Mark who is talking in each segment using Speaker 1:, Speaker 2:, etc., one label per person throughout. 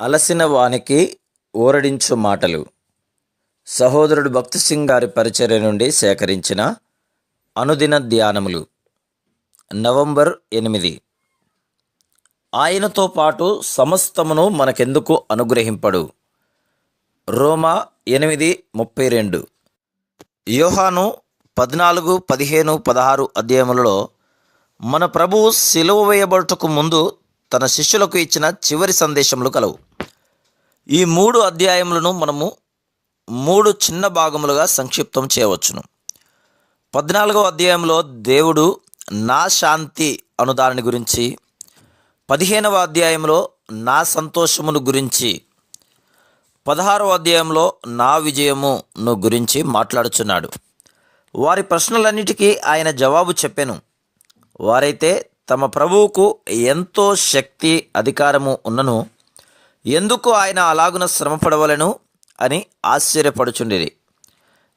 Speaker 1: అలసిన వానికి ఊరడించు మాటలు. సహోదరుడు భక్తి సింగ్ గారి పరిచర్య నుండి సేకరించిన అనుదిన ధ్యానములు. నవంబర్ ఎనిమిది. ఆయనతో పాటు సమస్తమును మనకెందుకు అనుగ్రహింపడు? రోమా ఎనిమిది ముప్పై రెండు. యోహాను పద్నాలుగు పదిహేను పదహారు అధ్యాయములలో మన ప్రభువు సిలువ వేయబడుటకు ముందు తన శిష్యులకు ఇచ్చిన చివరి సందేశములు కలవు. ఈ మూడు అధ్యాయములను మనము మూడు చిన్న భాగములుగా సంక్షిప్తం చేయవచ్చును. పద్నాలుగవ అధ్యాయంలో దేవుడు నా శాంతి అనుదాని గురించి పదిహేనవ అధ్యాయంలో నా సంతోషమును గురించి పదహారవ అధ్యాయంలో నా విజయమును గురించి మాట్లాడుచున్నాడు. వారి ప్రశ్నలన్నిటికీ ఆయన జవాబు చెప్పాను. వారైతే తమ ప్రభువుకు ఎంతో శక్తి అధికారము ఉన్నను. ఎందుకు ఆయన అలాగున శ్రమపడవలను అని ఆశ్చర్యపడుచుండిరి.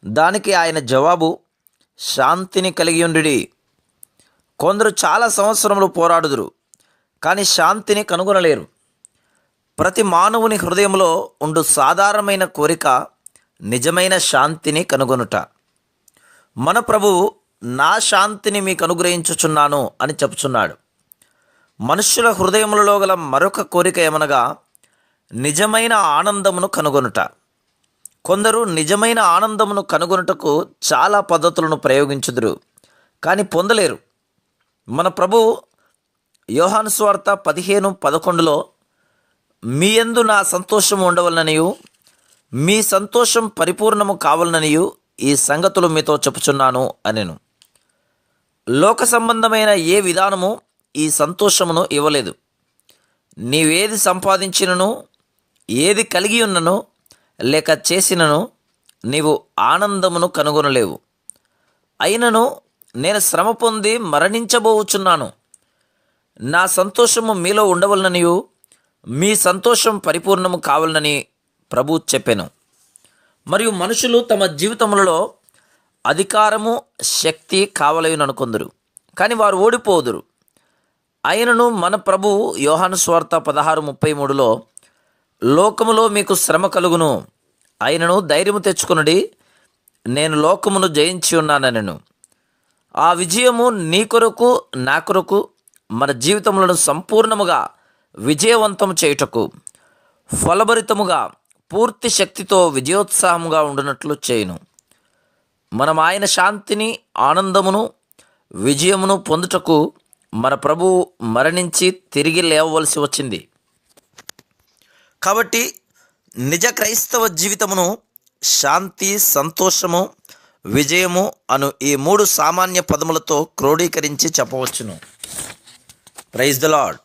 Speaker 1: దానికి ఆయన జవాబు శాంతిని కలిగి ఉండిడి కొందరు చాలా సంవత్సరములు పోరాడుదురు కానీ శాంతిని కనుగొనలేరు. ప్రతి మానవుని హృదయంలో ఉండు సాధారణమైన కోరిక నిజమైన శాంతిని కనుగొనుట. మన ప్రభువు నా శాంతిని మీకు అనుగ్రహించుచున్నాను అని చెప్పుచున్నాడు. మనుష్యుల హృదయములలో గల మరొక కోరిక ఏమనగా నిజమైన ఆనందమును కనుగొనుట. కొందరు నిజమైన ఆనందమును కనుగొనుటకు చాలా పద్ధతులను ప్రయోగించుదురు కానీ పొందలేరు. మన ప్రభు యోహాను స్వార్త పదిహేను పదకొండులో మీ ఎందు నా సంతోషం ఉండవలననియు మీ సంతోషం పరిపూర్ణము కావాలననియు ఈ సంగతులు మీతో చెప్పుచున్నాను అనెను. లోక సంబంధమైన ఏ విధానము ఈ సంతోషమును ఇవ్వలేదు. నీవేది సంపాదించినను ఏది కలిగి ఉన్నను లేక చేసినను నీవు ఆనందమును కనుగొనలేవు. అయినను నేను శ్రమ పొంది మరణించబోచున్నాను. నా సంతోషము మీలో ఉండవలననియు మీ సంతోషం పరిపూర్ణము కావాలని ప్రభు చెప్పాను. మరియు మనుషులు తమ జీవితములలో అధికారము శక్తి కావలేని అనుకుందరు కానీ వారు ఓడిపోదురు. ఆయనను మన ప్రభు యోహాను స్వార్త పదహారు ముప్పై మూడులో లోకములో మీకు శ్రమ కలుగును. ఆయనను ధైర్యము తెచ్చుకునుడి నేను లోకమును జయించి ఉన్నానను ఆ విజయము నీ కొరకు నా కొరకు మన జీవితములను సంపూర్ణముగా విజయవంతం చేయుటకు ఫలభరితముగా పూర్తి శక్తితో విజయోత్సాహముగా ఉండునట్లు చేయును. మనం ఆయన శాంతిని ఆనందమును విజయమును పొందుటకు మన ప్రభువు మరణించి తిరిగి లేవవలసి వచ్చింది. కాబట్టి నిజ క్రైస్తవ జీవితమును శాంతి సంతోషము విజయము అను ఈ మూడు సామాన్య పదములతో క్రోడీకరించి చెప్పవచ్చును. Praise the lord